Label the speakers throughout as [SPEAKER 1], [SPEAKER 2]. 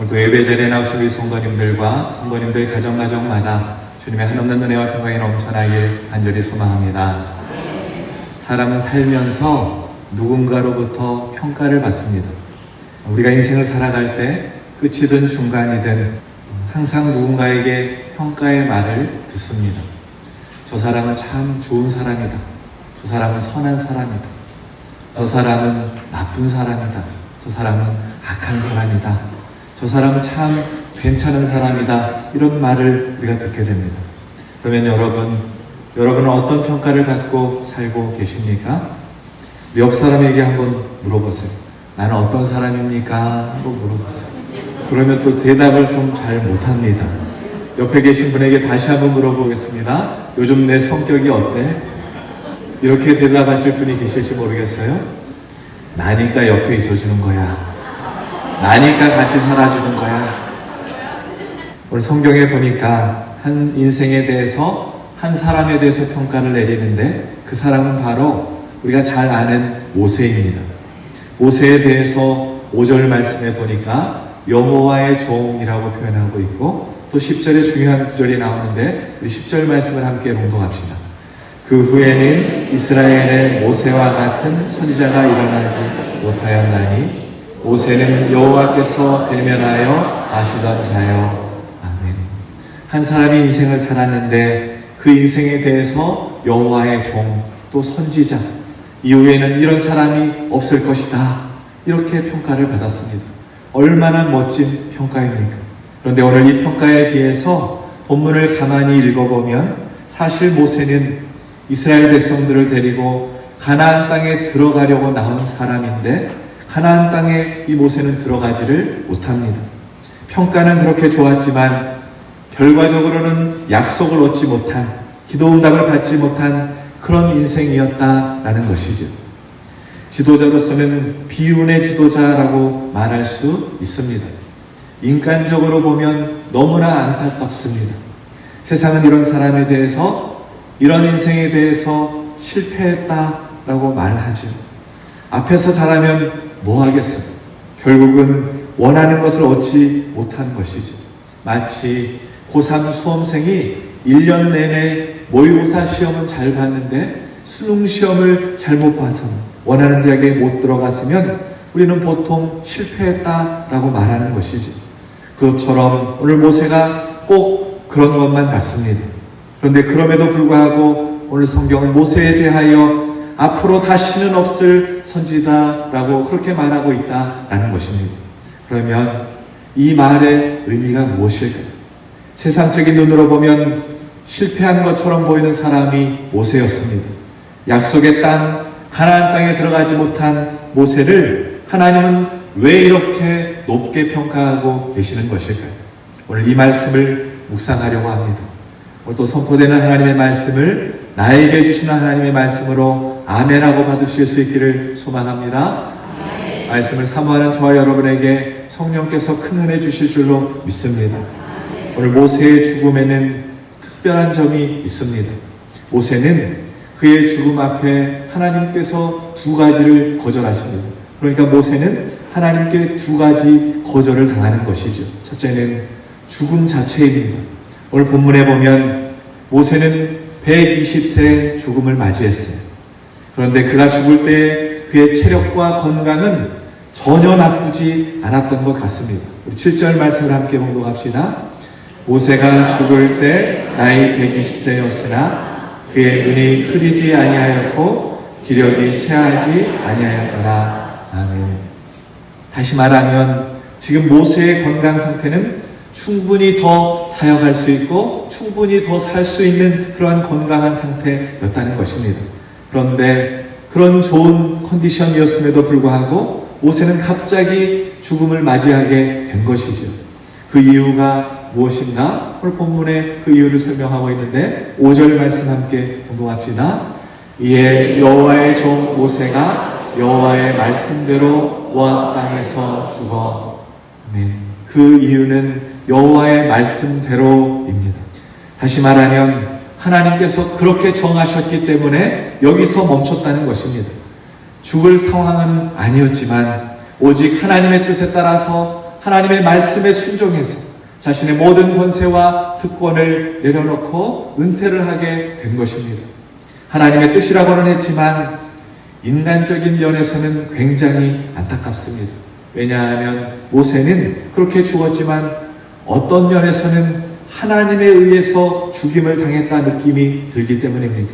[SPEAKER 1] 오늘도 예배 자리에 나오신 우리 성도님들과 성도님들 가정가정마다 주님의 한없는 은혜와 평강이 넘쳐나길 간절히 소망합니다. 사람은 살면서 누군가로부터 평가를 받습니다. 우리가 인생을 살아갈 때 끝이든 중간이든 항상 누군가에게 평가의 말을 듣습니다. 저 사람은 참 좋은 사람이다. 저 사람은 선한 사람이다. 저 사람은 나쁜 사람이다. 저 사람은 악한 사람이다. 저 사람은 참 괜찮은 사람이다. 이런 말을 우리가 듣게 됩니다. 그러면 여러분, 여러분은 어떤 평가를 갖고 살고 계십니까? 옆 사람에게 한번 물어보세요. 나는 어떤 사람입니까? 한번 물어보세요. 그러면 또 대답을 좀 잘 못합니다. 옆에 계신 분에게 다시 한번 물어보겠습니다. 요즘 내 성격이 어때? 이렇게 대답하실 분이 계실지 모르겠어요. 나니까 옆에 있어주는 거야. 나니까 같이 살아주는 거야. 오늘 성경에 보니까 한 인생에 대해서 한 사람에 대해서 평가를 내리는데 그 사람은 바로 우리가 잘 아는 모세입니다. 모세에 대해서 5절 말씀에 보니까 여호와의 종이라고 표현하고 있고 또 10절에 중요한 구절이 나오는데 우리 10절 말씀을 함께 봉독합시다. 그 후에는 이스라엘의 모세와 같은 선지자가 일어나지 못하였나니 모세는 여호와께서 대면하여 아시던 자요. 아멘. 한 사람이 인생을 살았는데 그 인생에 대해서 여호와의 종 또 선지자 이후에는 이런 사람이 없을 것이다. 이렇게 평가를 받았습니다. 얼마나 멋진 평가입니까? 그런데 오늘 이 평가에 비해서 본문을 가만히 읽어보면 사실 모세는 이스라엘 백성들을 데리고 가나안 땅에 들어가려고 나온 사람인데 가나안 땅에 이 모세는 들어가지를 못합니다. 평가는 그렇게 좋았지만 결과적으로는 약속을 얻지 못한 기도 응답을 받지 못한 그런 인생이었다라는 것이죠. 지도자로서는 비운의 지도자라고 말할 수 있습니다. 인간적으로 보면 너무나 안타깝습니다. 세상은 이런 사람에 대해서 이런 인생에 대해서 실패했다라고 말하죠. 앞에서 잘하면 뭐 하겠어요? 결국은 원하는 것을 얻지 못한 것이죠. 마치 고3 수험생이 1년 내내 모의고사 시험은 잘 봤는데 수능 시험을 잘못 봐서 원하는 대학에 못 들어갔으면 우리는 보통 실패했다라고 말하는 것이지. 그것처럼 오늘 모세가 꼭 그런 것만 같습니다. 그런데 그럼에도 불구하고 오늘 성경은 모세에 대하여 앞으로 다시는 없을 선지다라고 그렇게 말하고 있다라는 것입니다. 그러면 이 말의 의미가 무엇일까요? 세상적인 눈으로 보면 실패한 것처럼 보이는 사람이 모세였습니다. 약속의 땅, 가나안 땅에 들어가지 못한 모세를 하나님은 왜 이렇게 높게 평가하고 계시는 것일까요? 오늘 이 말씀을 묵상하려고 합니다. 오늘 또 선포되는 하나님의 말씀을 나에게 주시는 하나님의 말씀으로 아멘하고 받으실 수 있기를 소망합니다. 말씀을 사모하는 저와 여러분에게 성령께서 큰 은혜 주실 줄로 믿습니다. 오늘 모세의 죽음에는 특별한 점이 있습니다. 모세는 그의 죽음 앞에 하나님께서 두 가지를 거절하십니다. 그러니까 모세는 하나님께 두 가지 거절을 당하는 것이죠. 첫째는 죽음 자체입니다. 오늘 본문에 보면 모세는 120세 죽음을 맞이했어요. 그런데 그가 죽을 때 그의 체력과 건강은 전혀 나쁘지 않았던 것 같습니다. 우리 7절 말씀을 함께 봉독합시다. 모세가 죽을 때 나이 120세였으나 그의 눈이 흐리지 아니하였고 기력이 쇠하지 아니하였더라. 아멘. 다시 말하면 지금 모세의 건강 상태는 충분히 더 사역할 수 있고 충분히 더 살 수 있는 그러한 건강한 상태였다는 것입니다. 그런데 그런 좋은 컨디션이었음에도 불구하고 모세는 갑자기 죽음을 맞이하게 된 것이죠. 그 이유가 무엇인가? 오늘 본문에 그 이유를 설명하고 있는데 5절 말씀 함께 공동합시다. 이에 여호와의 종 모세가 여호와의 말씀대로 모압 땅에서 죽어. 네. 그 이유는 여호와의 말씀대로입니다. 다시 말하면 하나님께서 그렇게 정하셨기 때문에 여기서 멈췄다는 것입니다. 죽을 상황은 아니었지만 오직 하나님의 뜻에 따라서 하나님의 말씀에 순종해서 자신의 모든 권세와 특권을 내려놓고 은퇴를 하게 된 것입니다. 하나님의 뜻이라고는 했지만 인간적인 면에서는 굉장히 안타깝습니다. 왜냐하면 모세는 그렇게 죽었지만 어떤 면에서는 하나님에 의해서 죽임을 당했다 느낌이 들기 때문입니다.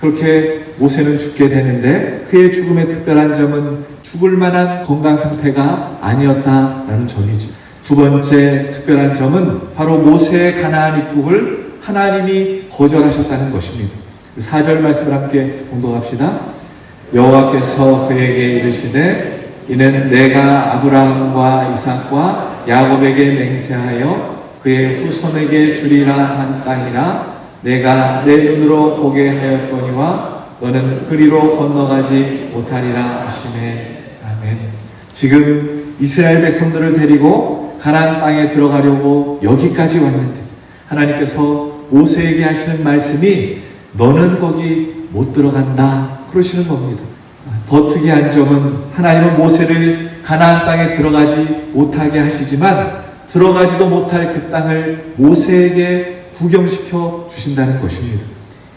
[SPEAKER 1] 그렇게 모세는 죽게 되는데 그의 죽음의 특별한 점은 죽을 만한 건강 상태가 아니었다라는 점이죠. 두 번째 특별한 점은 바로 모세의 가나안 입국을 하나님이 거절하셨다는 것입니다. 4절 말씀을 함께 공독합시다. 여호와께서 그에게 이르시되 이는 내가 아브라함과 이삭과 야곱에게 맹세하여 그의 후손에게 주리라 한 땅이라 내가 내 눈으로 보게 하였거니와 너는 그리로 건너가지 못하리라 하시매 아멘. 지금 이스라엘 백성들을 데리고 가나안 땅에 들어가려고 여기까지 왔는데 하나님께서 모세에게 하시는 말씀이 너는 거기 못 들어간다 그러시는 겁니다. 더 특이한 점은 하나님은 모세를 가나안 땅에 들어가지 못하게 하시지만 들어가지도 못할 그 땅을 모세에게 구경시켜 주신다는 것입니다.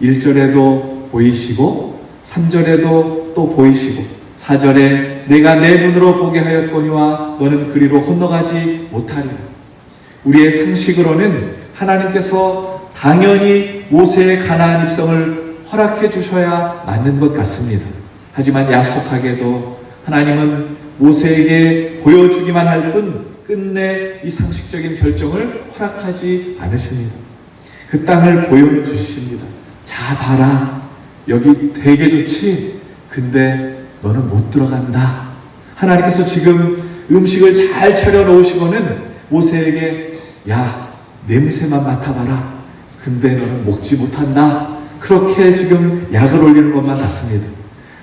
[SPEAKER 1] 1절에도 보이시고 3절에도 또 보이시고 4절에 내가 내 눈으로 보게 하였거니와 너는 그리로 건너가지 못하리라. 우리의 상식으로는 하나님께서 당연히 모세의 가나안 입성을 허락해 주셔야 맞는 것 같습니다. 하지만 야속하게도 하나님은 모세에게 보여주기만 할 뿐 끝내 이 상식적인 결정을 허락하지 않으십니다. 그 땅을 보여주십니다. 자, 봐라. 여기 되게 좋지? 근데 너는 못 들어간다. 하나님께서 지금 음식을 잘 차려 놓으시고는 모세에게 야, 냄새만 맡아봐라. 근데 너는 먹지 못한다. 그렇게 지금 약을 올리는 것만 같습니다.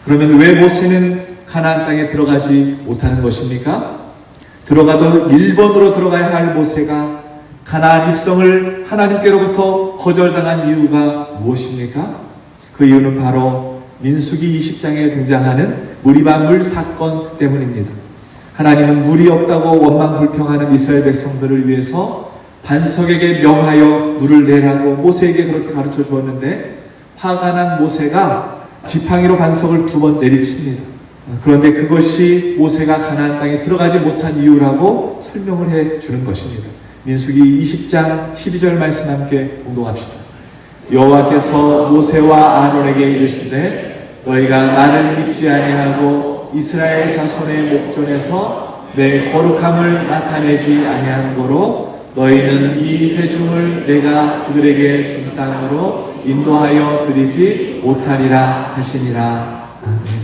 [SPEAKER 1] 그러면 왜 모세는 가나안 땅에 들어가지 못하는 것입니까? 들어가도 1번으로 들어가야 할 모세가 가나안 입성을 하나님께로부터 거절당한 이유가 무엇입니까? 그 이유는 바로 민수기 20장에 등장하는 무리반물 사건 때문입니다. 하나님은 물이 없다고 원망 불평하는 이스라엘 백성들을 위해서 반석에게 명하여 물을 내라고 모세에게 그렇게 가르쳐 주었는데 화가 난 모세가 지팡이로 반석을 두 번 내리칩니다. 그런데 그것이 모세가 가나안 땅에 들어가지 못한 이유라고 설명을 해 주는 것입니다. 민수기 20장 12절 말씀 함께 공동합시다. 여호와께서 모세와 아론에게 이르시되 너희가 나를 믿지 아니하고 이스라엘 자손의 목전에서 내 거룩함을 나타내지 아니한 거로 너희는 이 회중을 내가 그들에게 준 땅으로 인도하여 드리지 못하리라 하시니라. 아멘.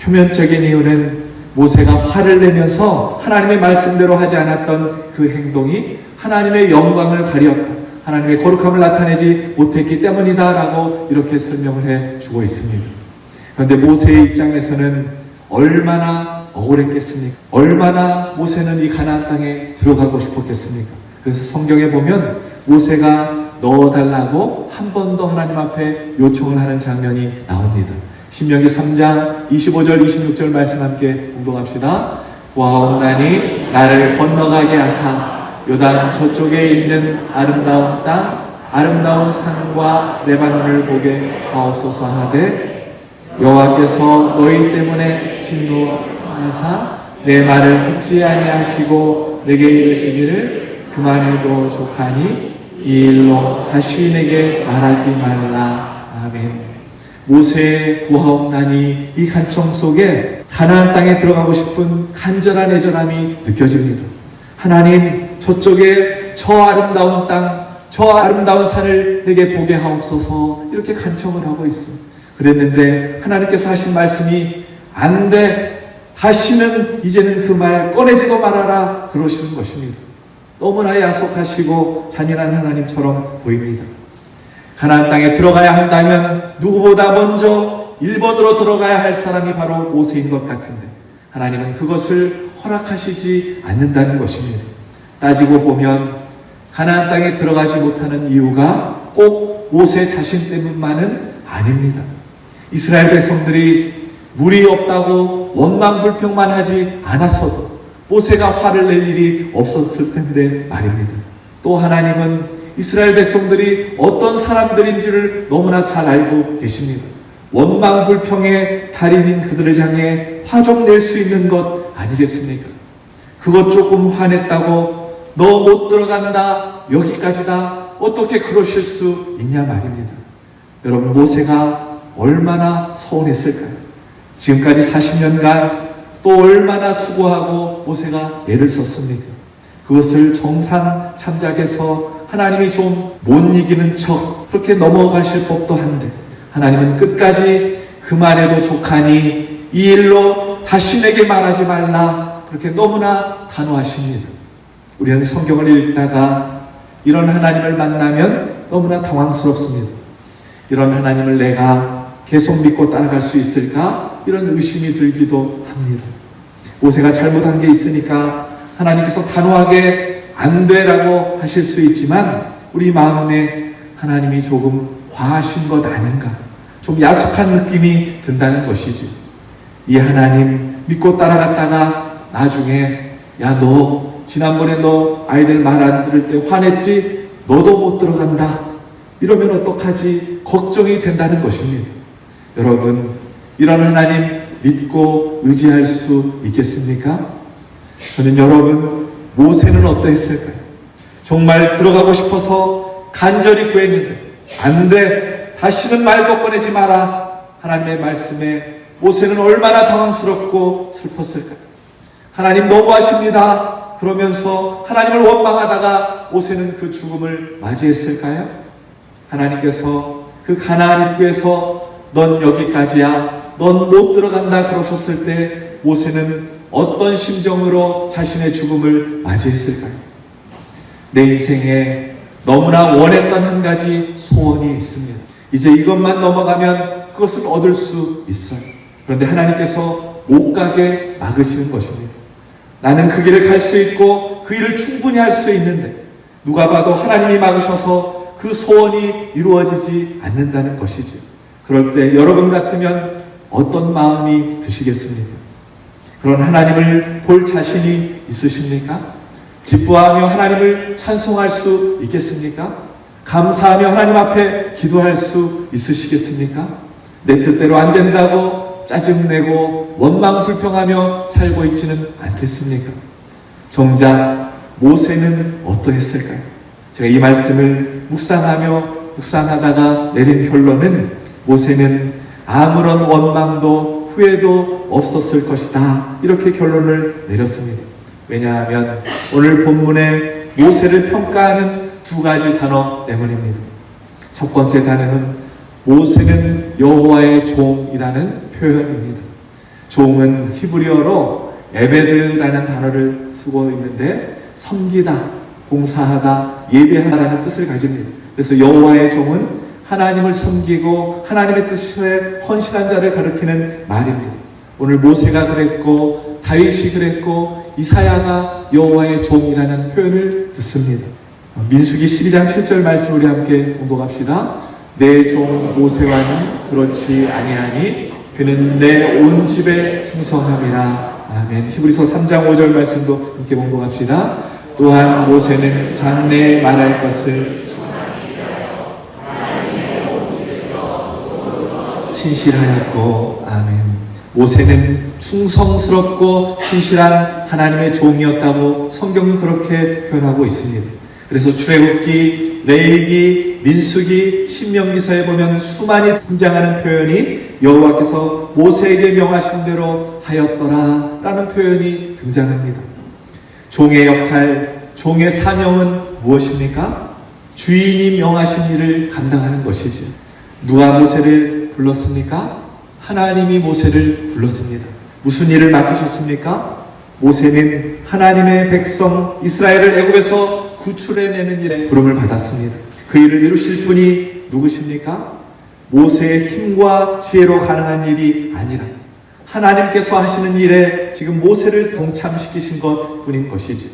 [SPEAKER 1] 표면적인 이유는 모세가 화를 내면서 하나님의 말씀대로 하지 않았던 그 행동이 하나님의 영광을 가리었다. 하나님의 거룩함을 나타내지 못했기 때문이다라고 이렇게 설명을 해 주고 있습니다. 그런데 모세의 입장에서는 얼마나 억울했겠습니까? 얼마나 모세는 이 가나안 땅에 들어가고 싶었겠습니까? 그래서 성경에 보면 모세가 넣어달라고 한 번 더 하나님 앞에 요청을 하는 장면이 나옵니다. 신명기 3장 25절 26절 말씀 함께 공동합시다. 구하옵나니 나를 건너가게 하사 요단 저쪽에 있는 아름다운 땅 아름다운 산과 레바논을 보게 하옵소서 하되 여호와께서 너희 때문에 진노하사 내 말을 듣지 아니하시고 내게 이르시기를 그만해도 족하니 이 일로 다시 내게 말하지 말라 아멘. 모세의 구하옵나니 이 간청 속에 가나안 땅에 들어가고 싶은 간절한 애절함이 느껴집니다. 하나님 저쪽에 저 아름다운 땅, 저 아름다운 산을 내게 보게 하옵소서 이렇게 간청을 하고 있어. 그랬는데 하나님께서 하신 말씀이 안 돼. 다시는 이제는 그 말 꺼내지도 말아라 그러시는 것입니다. 너무나 야속하시고 잔인한 하나님처럼 보입니다. 가나안 땅에 들어가야 한다면 누구보다 먼저 1번으로 들어가야 할 사람이 바로 모세인 것 같은데 하나님은 그것을 허락하시지 않는다는 것입니다. 따지고 보면 가나안 땅에 들어가지 못하는 이유가 꼭 모세 자신 때문만은 아닙니다. 이스라엘 백성들이 물이 없다고 원망 불평만 하지 않았어도 모세가 화를 낼 일이 없었을 텐데 말입니다. 또 하나님은 이스라엘 백성들이 어떤 사람들인지를 너무나 잘 알고 계십니다. 원망 불평의 달인인 그들을 향해 화좀낼수 있는 것 아니겠습니까? 그것 조금 화냈다고 너 못 들어간다 여기까지다 어떻게 그러실 수 있냐 말입니다. 여러분 모세가 얼마나 서운했을까요? 지금까지 40년간 또 얼마나 수고하고 모세가 애를 썼습니까? 그것을 정상 참작해서 하나님이 좀 못 이기는 척 그렇게 넘어가실 법도 한데 하나님은 끝까지 그 말에도 족하니 이 일로 다시 내게 말하지 말라 그렇게 너무나 단호하십니다. 우리는 성경을 읽다가 이런 하나님을 만나면 너무나 당황스럽습니다. 이런 하나님을 내가 계속 믿고 따라갈 수 있을까? 이런 의심이 들기도 합니다. 모세가 잘못한 게 있으니까 하나님께서 단호하게 안 되라고 하실 수 있지만 우리 마음에 하나님이 조금 과하신 것 아닌가? 좀 야속한 느낌이 든다는 것이지. 이 하나님 믿고 따라갔다가 나중에 야 너 지난번에 너 아이들 말 안 들을 때 화냈지? 너도 못 들어간다. 이러면 어떡하지? 걱정이 된다는 것입니다. 여러분, 이런 하나님 믿고 의지할 수 있겠습니까? 저는 여러분, 모세는 어떠했을까요? 정말 들어가고 싶어서 간절히 구했는데, 안 돼! 다시는 말도 꺼내지 마라! 하나님의 말씀에 모세는 얼마나 당황스럽고 슬펐을까요? 하나님 너무하십니다! 그러면서 하나님을 원망하다가 모세는 그 죽음을 맞이했을까요? 하나님께서 그 가나안 입구에서 넌 여기까지야. 넌 못 들어간다 그러셨을 때 모세는 어떤 심정으로 자신의 죽음을 맞이했을까요? 내 인생에 너무나 원했던 한 가지 소원이 있습니다. 이제 이것만 넘어가면 그것을 얻을 수 있어요. 그런데 하나님께서 못 가게 막으시는 것입니다. 나는 그 길을 갈 수 있고 그 일을 충분히 할 수 있는데 누가 봐도 하나님이 막으셔서 그 소원이 이루어지지 않는다는 것이지. 그럴 때 여러분 같으면 어떤 마음이 드시겠습니까? 그런 하나님을 볼 자신이 있으십니까? 기뻐하며 하나님을 찬송할 수 있겠습니까? 감사하며 하나님 앞에 기도할 수 있으시겠습니까? 내 뜻대로 안 된다고 짜증내고 원망 불평하며 살고 있지는 않겠습니까? 정작 모세는 어떠했을까요? 제가 이 말씀을 묵상하며 묵상하다가 내린 결론은 모세는 아무런 원망도 후회도 없었을 것이다. 이렇게 결론을 내렸습니다. 왜냐하면 오늘 본문에 모세를 평가하는 두 가지 단어 때문입니다. 첫 번째 단어는 모세는 여호와의 종이라는 표현입니다. 종은 히브리어로 에베드라는 단어를 쓰고 있는데 섬기다, 봉사하다, 예배하다라는 뜻을 가집니다. 그래서 여호와의 종은 하나님을 섬기고 하나님의 뜻에 헌신한 자를 가리키는 말입니다. 오늘 모세가 그랬고 다윗이 그랬고 이사야가 여호와의 종이라는 표현을 듣습니다. 민수기 12장 7절 말씀 우리 함께 공독합시다. 내 종 모세와는 그렇지 아니하니 그는 내 온 집에 충성함이라. 아멘. 히브리서 3장 5절 말씀도 함께 공독합시다. 또한 모세는 장래에 말할 것을 신실하였고 아멘. 모세는 충성스럽고 신실한 하나님의 종이었다고 성경은 그렇게 표현하고 있습니다. 그래서 출애굽기, 레이기, 민수기, 신명기서에 보면 수많이 등장하는 표현이 여호와께서 모세에게 명하신 대로 하였더라라는 표현이 등장합니다. 종의 역할, 종의 사명은 무엇입니까? 주인이 명하신 일을 감당하는 것이지. 누가 불렀습니까? 하나님이 모세를 불렀습니다. 무슨 일을 맡기셨습니까? 모세는 하나님의 백성 이스라엘을 애굽에서 구출해내는 일에 부름을 받았습니다. 그 일을 이루실 분이 누구십니까? 모세의 힘과 지혜로 가능한 일이 아니라 하나님께서 하시는 일에 지금 모세를 동참시키신 것 뿐인 것이지.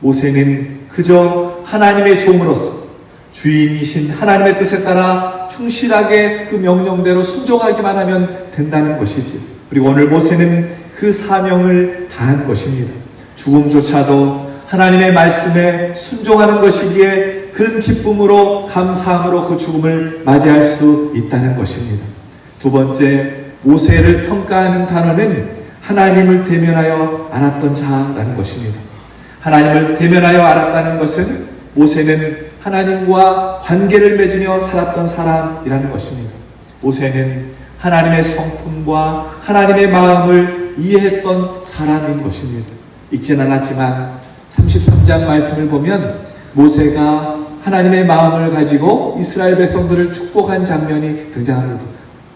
[SPEAKER 1] 모세는 그저 하나님의 종으로서 주인이신 하나님의 뜻에 따라 충실하게 그 명령대로 순종하기만 하면 된다는 것이지. 그리고 오늘 모세는 그 사명을 다한 것입니다. 죽음조차도 하나님의 말씀에 순종하는 것이기에 그런 기쁨으로 감사함으로 그 죽음을 맞이할 수 있다는 것입니다. 두 번째, 모세를 평가하는 단어는 하나님을 대면하여 알았던 자라는 것입니다. 하나님을 대면하여 알았다는 것은 모세는 하나님과 관계를 맺으며 살았던 사람이라는 것입니다. 모세는 하나님의 성품과 하나님의 마음을 이해했던 사람인 것입니다. 읽진 않았지만 33장 말씀을 보면 모세가 하나님의 마음을 가지고 이스라엘 백성들을 축복한 장면이 등장합니다.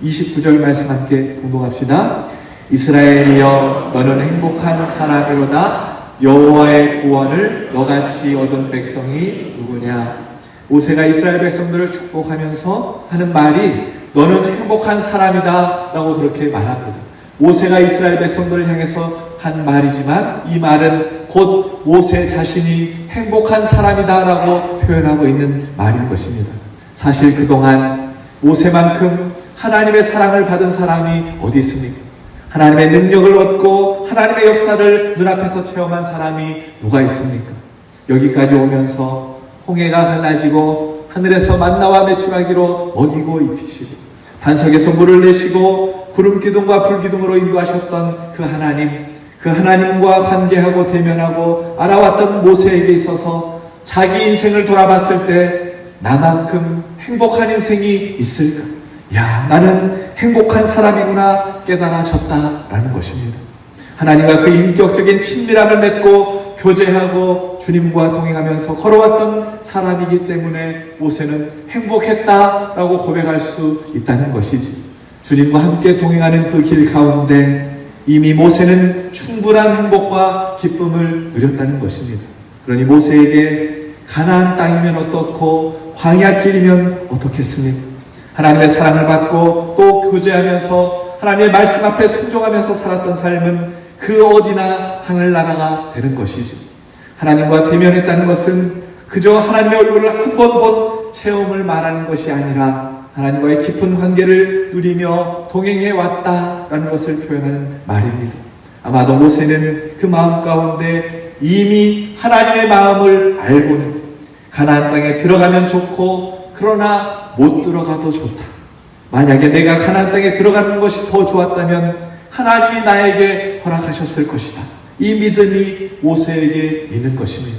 [SPEAKER 1] 29절 말씀 함께 공동합시다. 이스라엘이여 너는 행복한 사람이로다 여호와의 구원을 너같이 얻은 백성이 누구냐 모세가 이스라엘 백성들을 축복하면서 하는 말이 너는 행복한 사람이다 라고 그렇게 말합니다. 모세가 이스라엘 백성들을 향해서 한 말이지만 이 말은 곧 모세 자신이 행복한 사람이다 라고 표현하고 있는 말인 것입니다. 사실 그동안 모세만큼 하나님의 사랑을 받은 사람이 어디 있습니까? 하나님의 능력을 얻고 하나님의 역사를 눈앞에서 체험한 사람이 누가 있습니까? 여기까지 오면서 홍해가 갈라지고 하늘에서 만나와 매출하기로 먹이고 입히시고 반석에서 물을 내시고 구름 기둥과 불 기둥으로 인도하셨던 그 하나님 그 하나님과 관계하고 대면하고 알아왔던 모세에게 있어서 자기 인생을 돌아봤을 때 나만큼 행복한 인생이 있을까? 야, 나는 행복한 사람이구나 깨달아졌다라는 것입니다. 하나님과 그 인격적인 친밀함을 맺고 교제하고 주님과 동행하면서 걸어왔던 사람이기 때문에 모세는 행복했다라고 고백할 수 있다는 것이지. 주님과 함께 동행하는 그 길 가운데 이미 모세는 충분한 행복과 기쁨을 누렸다는 것입니다. 그러니 모세에게 가나안 땅이면 어떻고 광야 길이면 어떻겠습니까? 하나님의 사랑을 받고 또 교제하면서 하나님의 말씀 앞에 순종하면서 살았던 삶은 그 어디나 하늘나라가 되는 것이지. 하나님과 대면했다는 것은 그저 하나님의 얼굴을 한 번 본 체험을 말하는 것이 아니라 하나님과의 깊은 관계를 누리며 동행해 왔다라는 것을 표현하는 말입니다. 아마도 모세는 그 마음 가운데 이미 하나님의 마음을 알고는 가나안 땅에 들어가면 좋고 그러나 못 들어가도 좋다. 만약에 내가 가나안 땅에 들어가는 것이 더 좋았다면 하나님이 나에게 허락하셨을 것이다. 이 믿음이 모세에게 있는 것입니다.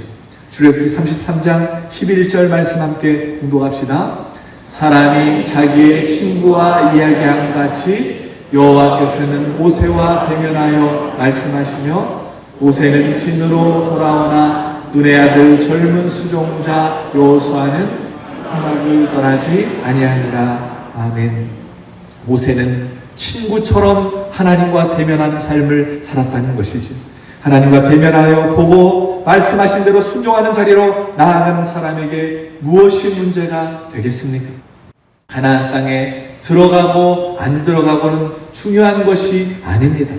[SPEAKER 1] 출애굽기 33장 11절 말씀 함께 공독합시다. 사람이 자기의 친구와 이야기한 같이 여호와께서는 모세와 대면하여 말씀하시며 모세는 진으로 돌아오나 눈의 아들 젊은 수종자 여호수아는 희망을 떠나지 아니하니라 아멘. 모세는 친구처럼 하나님과 대면하는 삶을 살았다는 것이지. 하나님과 대면하여 보고 말씀하신 대로 순종하는 자리로 나아가는 사람에게 무엇이 문제가 되겠습니까? 하나님 땅에 들어가고 안 들어가고는 중요한 것이 아닙니다.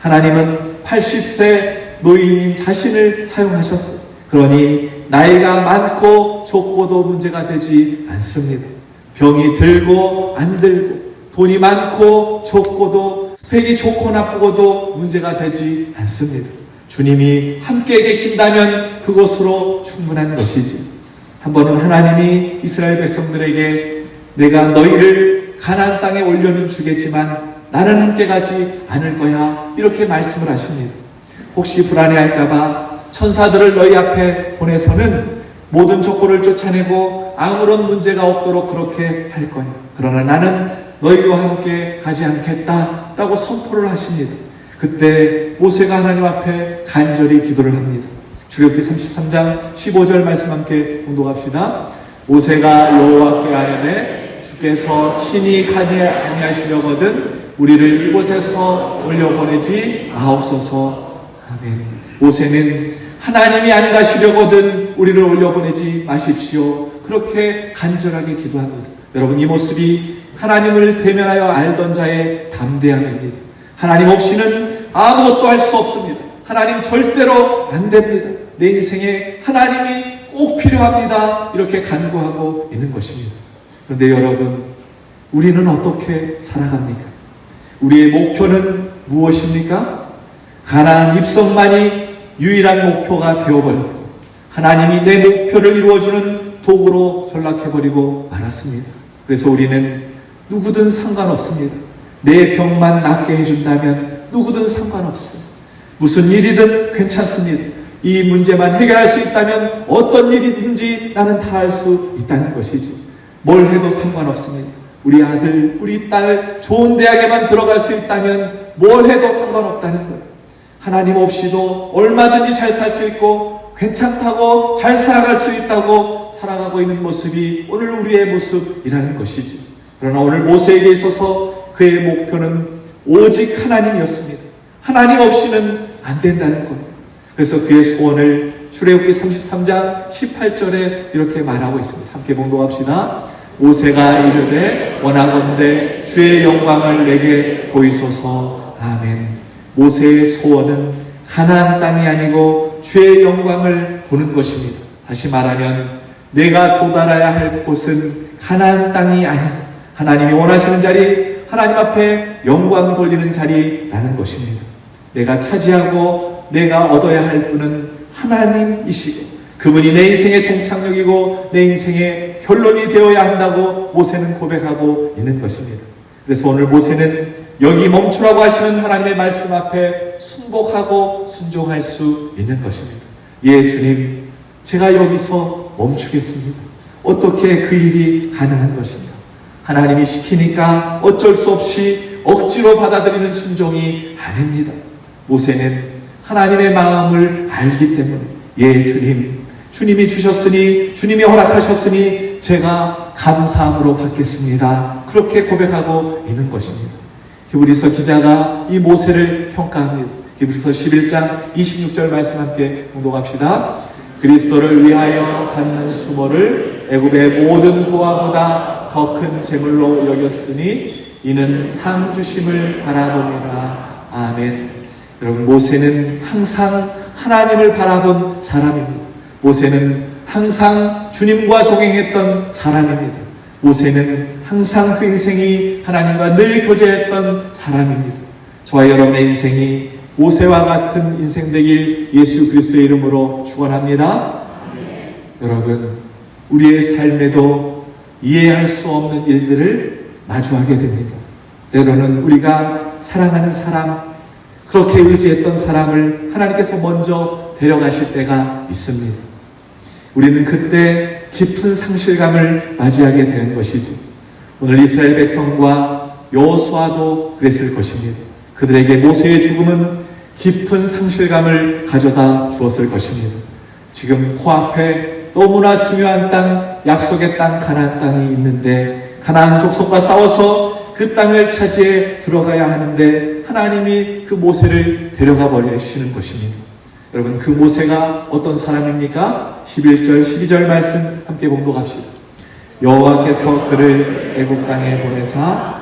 [SPEAKER 1] 하나님은 80세 노인인 자신을 사용하셨어요. 그러니 나이가 많고 좁고도 문제가 되지 않습니다. 병이 들고 안 들고 돈이 많고 좁고도 스펙이 좋고 나쁘고도 문제가 되지 않습니다. 주님이 함께 계신다면 그것으로 충분한 것이지. 한 번은 하나님이 이스라엘 백성들에게 내가 너희를 가나안 땅에 올려는 주겠지만 나는 함께 가지 않을 거야. 이렇게 말씀을 하십니다. 혹시 불안해할까봐 천사들을 너희 앞에 보내서는 모든 족보를 쫓아내고 아무런 문제가 없도록 그렇게 할 거야. 그러나 나는 너희와 함께 가지 않겠다 라고 선포를 하십니다. 그때 모세가 하나님 앞에 간절히 기도를 합니다. 출애굽기 33장 15절 말씀 함께 공독합시다. 모세가 여호와께 아뢰되 주께서 친히 가지 아니하시려거든 우리를 이곳에서 올려 보내지 마옵소서. 아멘. 모세는 하나님이 안 가시려거든 우리를 올려보내지 마십시오. 그렇게 간절하게 기도합니다. 여러분 이 모습이 하나님을 대면하여 알던 자의 담대함입니다. 하나님 없이는 아무것도 할 수 없습니다. 하나님 절대로 안 됩니다. 내 인생에 하나님이 꼭 필요합니다. 이렇게 간구하고 있는 것입니다. 그런데 여러분, 우리는 어떻게 살아갑니까? 우리의 목표는 무엇입니까? 가나안 입성만이 유일한 목표가 되어버리고 하나님이 내 목표를 이루어주는 도구로 전락해버리고 말았습니다. 그래서 우리는 누구든 상관없습니다. 내 병만 낫게 해준다면 누구든 상관없어요. 무슨 일이든 괜찮습니다. 이 문제만 해결할 수 있다면 어떤 일이든지 나는 다 할 수 있다는 것이지. 뭘 해도 상관없습니다. 우리 아들, 우리 딸 좋은 대학에만 들어갈 수 있다면 뭘 해도 상관없다는 거예요. 하나님 없이도 얼마든지 잘 살 수 있고 괜찮다고 잘 살아갈 수 있다고 살아가고 있는 모습이 오늘 우리의 모습이라는 것이지. 그러나 오늘 모세에게 있어서 그의 목표는 오직 하나님이었습니다. 하나님 없이는 안 된다는 거예요. 그래서 그의 소원을 출애굽기 33장 18절에 이렇게 말하고 있습니다. 함께 봉독합시다. 모세가 이르되 원하건대 주의 영광을 내게 보이소서. 아멘. 모세의 소원은 가나안 땅이 아니고 주의 영광을 보는 것입니다. 다시 말하면 내가 도달해야 할 곳은 가나안 땅이 아니고 하나님이 원하시는 자리, 하나님 앞에 영광 돌리는 자리라는 것입니다. 내가 차지하고 내가 얻어야 할 분은 하나님이시고 그분이 내 인생의 종착역이고 내 인생의 결론이 되어야 한다고 모세는 고백하고 있는 것입니다. 그래서 오늘 모세는 여기 멈추라고 하시는 하나님의 말씀 앞에 순복하고 순종할 수 있는 것입니다. 예, 주님, 제가 여기서 멈추겠습니다. 어떻게 그 일이 가능한 것인가? 하나님이 시키니까 어쩔 수 없이 억지로 받아들이는 순종이 아닙니다. 모세는 하나님의 마음을 알기 때문에 예 주님 주님이 주셨으니 주님이 허락하셨으니 제가 감사함으로 받겠습니다. 그렇게 고백하고 있는 것입니다. 히브리서 기자가 이 모세를 평가합니다. 히브리서 11장 26절 말씀 함께 공독합시다. 그리스도를 위하여 받는 수모를 애굽의 모든 보화보다 더 큰 재물로 여겼으니 이는 상 주심을 바라봅니다. 아멘. 여러분 모세는 항상 하나님을 바라본 사람입니다. 모세는 항상 주님과 동행했던 사람입니다. 모세는 항상 그 인생이 하나님과 늘 교제했던 사람입니다. 저와 여러분의 인생이 모세와 같은 인생 되길 예수 그리스도의 이름으로 축원합니다. 여러분 우리의 삶에도 이해할 수 없는 일들을 마주하게 됩니다. 때로는 우리가 사랑하는 사람, 그렇게 의지했던 사람을 하나님께서 먼저 데려가실 때가 있습니다. 우리는 그때 깊은 상실감을 맞이하게 되는 것이지. 오늘 이스라엘 백성과 여호수아도 그랬을 것입니다. 그들에게 모세의 죽음은 깊은 상실감을 가져다 주었을 것입니다. 지금 코앞에 너무나 중요한 땅, 약속의 땅, 가나안 땅이 있는데 가나안 족속과 싸워서 그 땅을 차지해 들어가야 하는데 하나님이 그 모세를 데려가 버리시는 것입니다. 여러분 그 모세가 어떤 사람입니까? 11절 12절 말씀 함께 봉독합시다. 여호와께서 그를 애굽 땅에 보내사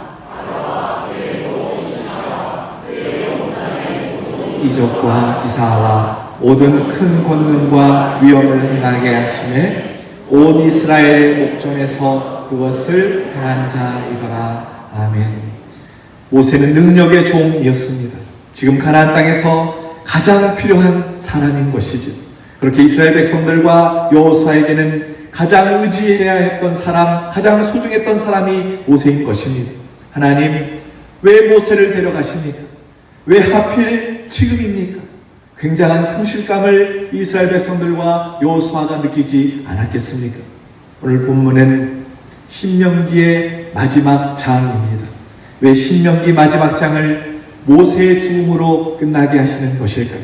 [SPEAKER 1] 이적과 기사와 모든 큰 권능과 위엄을 행하게 하심에 온 이스라엘의 목전에서 그것을 행한 자이더라. 아멘. 모세는 능력의 종이었습니다. 지금 가나안 땅에서 가장 필요한 사람인 것이지. 그렇게 이스라엘 백성들과 여호수아에게는 가장 의지해야 했던 사람, 가장 소중했던 사람이 모세인 것입니다. 하나님, 왜 모세를 데려가십니까? 왜 하필 지금입니까? 굉장한 상실감을 이스라엘 백성들과 여호수아가 느끼지 않았겠습니까? 오늘 본문은 신명기의 마지막 장입니다. 왜 신명기 마지막 장을 모세의 죽음으로 끝나게 하시는 것일까요?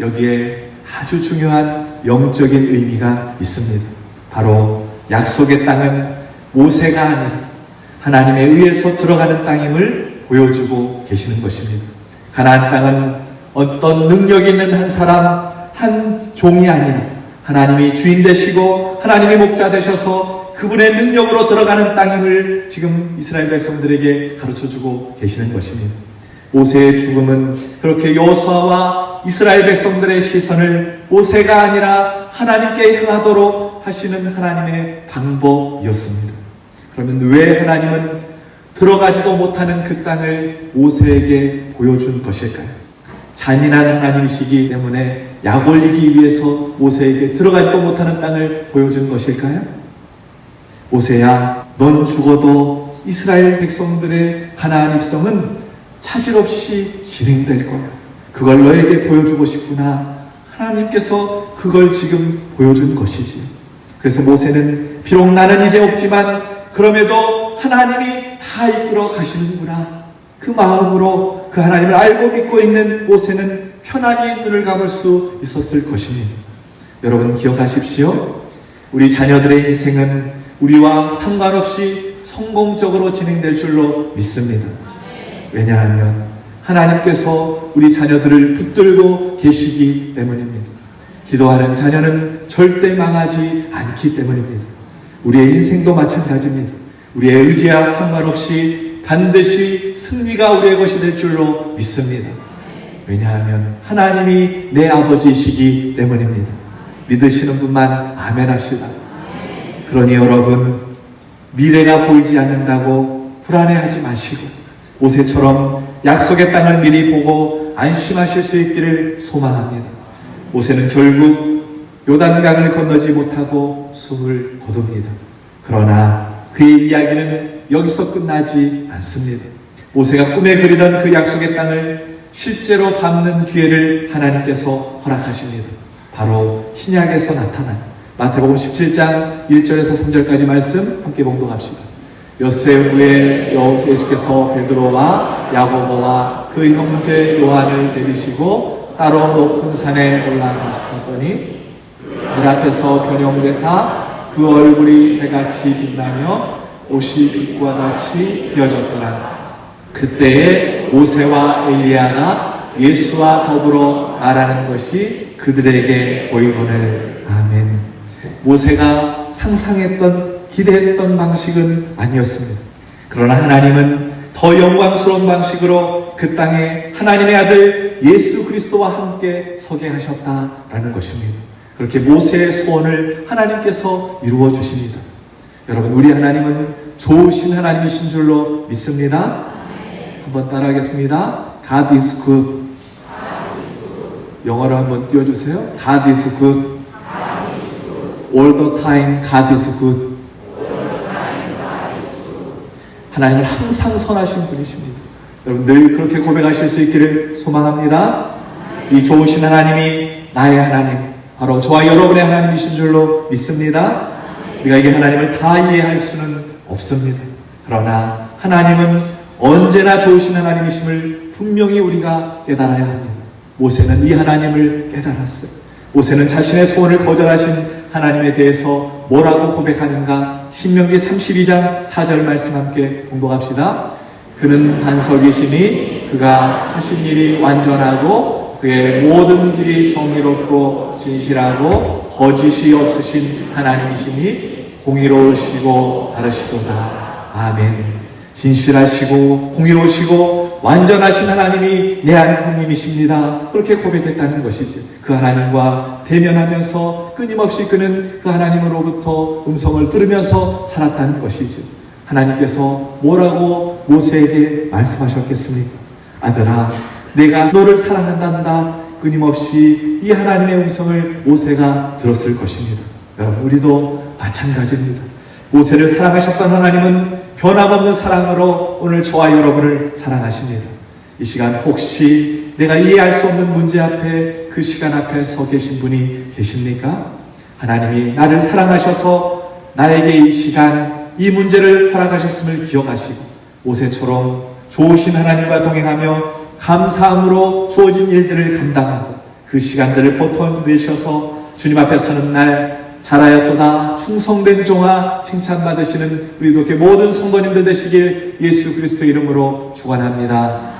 [SPEAKER 1] 여기에 아주 중요한 영적인 의미가 있습니다. 바로 약속의 땅은 모세가 아니라 하나님에 의해서 들어가는 땅임을 보여주고 계시는 것입니다. 가나안 땅은 어떤 능력 있는 한 사람, 한 종이 아니라 하나님이 주인 되시고 하나님의 목자 되셔서 그분의 능력으로 들어가는 땅임을 지금 이스라엘 백성들에게 가르쳐 주고 계시는 것입니다. 모세의 죽음은 그렇게 여호수아와 이스라엘 백성들의 시선을 모세가 아니라 하나님께 향하도록 하시는 하나님의 방법이었습니다. 그러면 왜 하나님은 들어가지도 못하는 그 땅을 모세에게 보여준 것일까요? 잔인한 하나님이시기 때문에 약 올리기 위해서 모세에게 들어가지도 못하는 땅을 보여준 것일까요? 모세야, 넌 죽어도 이스라엘 백성들의 가나안 입성은 차질 없이 진행될 거야. 그걸 너에게 보여주고 싶구나. 하나님께서 그걸 지금 보여준 것이지. 그래서 모세는 비록 나는 이제 없지만 그럼에도 하나님이 다 이끌어 가시는구나. 그 마음으로 그 하나님을 알고 믿고 있는 모세는 편안히 눈을 감을 수 있었을 것입니다. 여러분 기억하십시오. 우리 자녀들의 인생은 우리와 상관없이 성공적으로 진행될 줄로 믿습니다. 왜냐하면 하나님께서 우리 자녀들을 붙들고 계시기 때문입니다. 기도하는 자녀는 절대 망하지 않기 때문입니다. 우리의 인생도 마찬가지입니다. 우리의 의지와 상관없이 반드시 승리가 우리의 것이 될 줄로 믿습니다. 왜냐하면 하나님이 내 아버지이시기 때문입니다. 믿으시는 분만 아멘 합시다. 그러니 여러분, 미래가 보이지 않는다고 불안해하지 마시고, 모세처럼 약속의 땅을 미리 보고 안심하실 수 있기를 소망합니다. 모세는 결국 요단강을 건너지 못하고 숨을 거둡니다. 그러나 그의 이야기는 여기서 끝나지 않습니다. 모세가 꿈에 그리던 그 약속의 땅을 실제로 밟는 기회를 하나님께서 허락하십니다. 바로 신약에서 나타난 마태복음 17장 1절에서 3절까지 말씀 함께 봉독합시다. 엿새 후에 여- 예수께서 베드로와 야고보와 그 형제 요한을 데리시고 따로 높은 산에 올라가셨더니 늘 앞에서 변형되사 그 얼굴이 해같이 빛나며 옷이 빛과 같이 비어졌더라. 그때에 모세와 엘리야가 예수와 더불어 말하는 것이 그들에게 보이거늘 아멘. 모세가 상상했던 기대했던 방식은 아니었습니다. 그러나 하나님은 더 영광스러운 방식으로 그 땅에 하나님의 아들 예수 그리스도와 함께 서게 하셨다라는 것입니다. 그렇게 모세의 소원을 하나님께서 이루어 주십니다. 여러분, 우리 하나님은 좋으신 하나님이신 줄로 믿습니다. 한번 따라하겠습니다. God is good. 영어로 한번 띄워주세요. God is good. All the time, God is good. 하나님은 항상 선하신 분이십니다. 여러분 늘 그렇게 고백하실 수 있기를 소망합니다. 이 좋으신 하나님이 나의 하나님, 바로 저와 여러분의 하나님이신 줄로 믿습니다. 우리가 이 하나님을 다 이해할 수는 없습니다. 그러나 하나님은 언제나 좋으신 하나님이심을 분명히 우리가 깨달아야 합니다. 모세는 이 하나님을 깨달았어요. 모세는 자신의 소원을 거절하신 하나님에 대해서 뭐라고 고백하는가? 신명기 32장 4절 말씀 함께 공독합시다. 그는 반석이시니 그가 하신 일이 완전하고 그의 모든 길이 정의롭고 진실하고 거짓이 없으신 하나님이시니 공의로우시고 바르시도다. 아멘. 진실하시고 공의로우시고 완전하신 하나님이 내 하나님이십니다. 그렇게 고백했다는 것이지. 그 하나님과 대면하면서 끊임없이 그는 그 하나님으로부터 음성을 들으면서 살았다는 것이지. 하나님께서 뭐라고 모세에게 말씀하셨겠습니까? 아들아, 내가 너를 사랑한단다. 끊임없이 이 하나님의 음성을 모세가 들었을 것입니다. 여러분, 우리도 마찬가지입니다. 모세를 사랑하셨던 하나님은 변함없는 사랑으로 오늘 저와 여러분을 사랑하십니다. 이 시간 혹시 내가 이해할 수 없는 문제 앞에 그 시간 앞에 서 계신 분이 계십니까? 하나님이 나를 사랑하셔서 나에게 이 시간 이 문제를 허락하셨음을 기억하시고 모세처럼 좋으신 하나님과 동행하며 감사함으로 주어진 일들을 감당하고 그 시간들을 버텨내셔서 주님 앞에 서는 날 잘하였도다 충성된 종아 칭찬받으시는 우리 이렇게 모든 성도님들 되시길 예수 그리스도 이름으로 축원합니다.